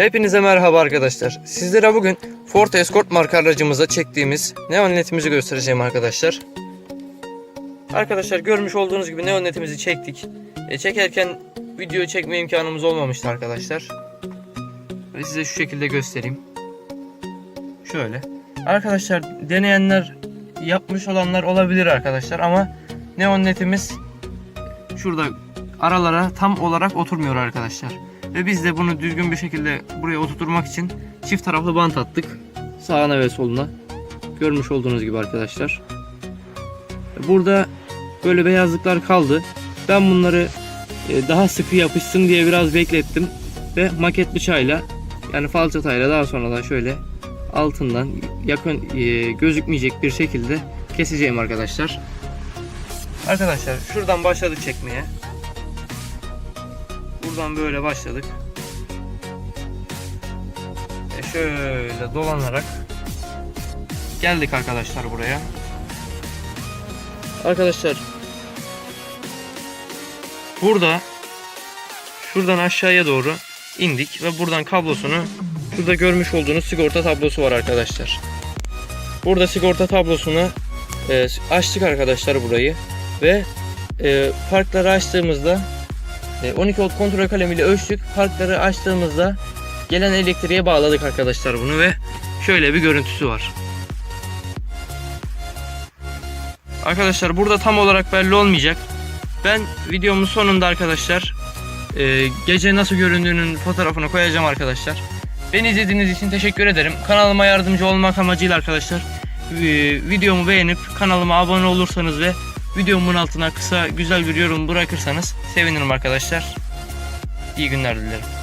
Hepinize merhaba arkadaşlar. Sizlere bugün Ford Escort marka aracımıza çektiğimiz neon netimizi göstereceğim arkadaşlar. Arkadaşlar görmüş olduğunuz gibi neon netimizi çektik. E, çekerken video çekme imkanımız olmamıştı arkadaşlar. Ve size şu şekilde göstereyim. Şöyle. Arkadaşlar deneyenler yapmış olanlar olabilir arkadaşlar ama neon netimiz şurada aralara tam olarak oturmuyor arkadaşlar. Ve biz de bunu düzgün bir şekilde buraya oturtmak için çift taraflı bant attık. Sağına ve soluna. Görmüş olduğunuz gibi arkadaşlar. Burada böyle beyazlıklar kaldı. Ben bunları e, daha sıkı yapışsın diye biraz beklettim. Ve maket bıçağıyla yani falçatayla daha sonra da şöyle altından yakın e, gözükmeyecek bir şekilde keseceğim arkadaşlar. Arkadaşlar şuradan başladık çekmeye. Buradan böyle başladık. E şöyle dolanarak geldik arkadaşlar buraya. Arkadaşlar burada şuradan aşağıya doğru indik ve buradan kablosunu şurada görmüş olduğunuz sigorta tablosu var arkadaşlar. Burada sigorta tablosunu e, açtık arkadaşlar burayı ve e, farkları açtığımızda 12 volt kontrol kalemiyle ölçtük. Farkları açtığımızda gelen elektriğe bağladık arkadaşlar bunu ve şöyle bir görüntüsü var. Arkadaşlar burada tam olarak belli olmayacak. Ben videomun sonunda arkadaşlar e, gece nasıl göründüğünün fotoğrafını koyacağım arkadaşlar. Beni izlediğiniz için teşekkür ederim. Kanalıma yardımcı olmak amacıyla arkadaşlar e, videomu beğenip kanalıma abone olursanız ve videomun altına kısa güzel bir yorum bırakırsanız sevinirim arkadaşlar. İyi günler dilerim.